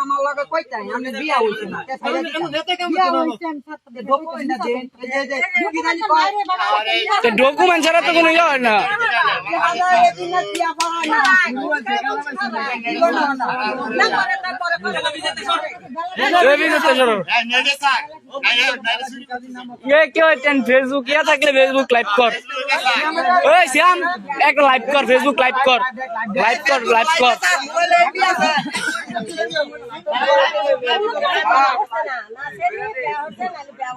আমার লগে কইতাই আমি বিয়া হইছে না ডকুমেন্ট ছাড়া তো কোনো ইয়ে হয় না ফেসবুক ইয়া থাকলে ফেসবুক লাইভ কর ওই শ্যাম একটা লাইভ কর ফেসবুক লাইভ কর লাইভ কর লাইভ কর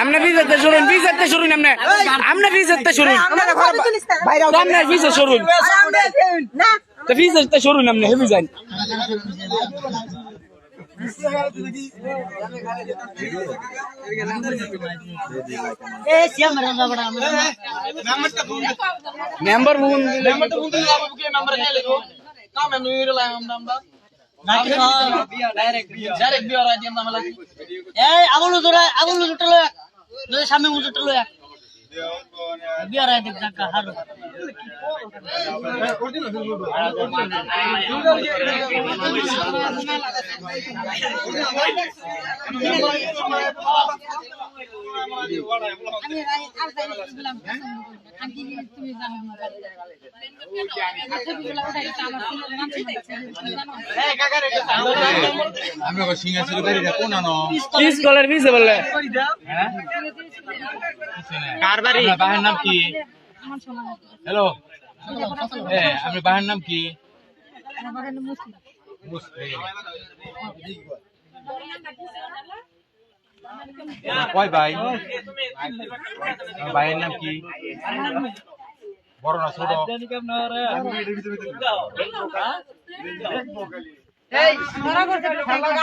আমনে বিজেতে শুরুন বিজেতে শুরুন আমনে আমনে বিজেতে শুরুন আমনে বিজে শুরুন তো বিজেতে শুরুন আমনে হেবি যান এ সিয়াম রাজা বড়া মেম্বার বুন এই আবুল জোড়া আবুল জুটা লয়া নয় সামনে মু জুটা বিয়ার আই দেখ জাকা হারো। আমি বাড়ি। বাহের নাম কি? হ্যালো? এ আপনি বাহের নাম কি? মুসলিম। কয় ভাই? ভাইয়ের নাম কি? বড় না ছোট? এই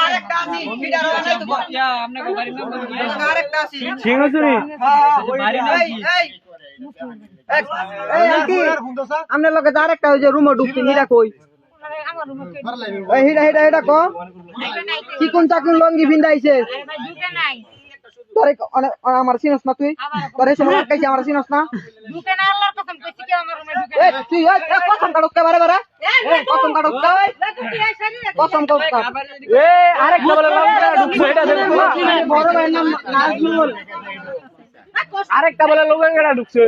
আরেকটা আছে আরেকটা আছে। সিংহচুরি আমনে লগে যার একটা ওই যে রুমে ঢুকছি নিরা কই ক? চিকুন চাকুন লঙ্গি ভিন্দাইছে তোরে আমার চিনস না তুই তোরে সময় লাগাইছে আমার চিনস না এই তুই এই এই কসম কাটক কে বারে বারে কসম কাটক কে কসম কাটক এ আরেকটা বলে লঙ্কা ঢুকছে এটা দেখো বড় ভাইয়ের নাম নাজমুল আরেকটা বলে ঢুকছে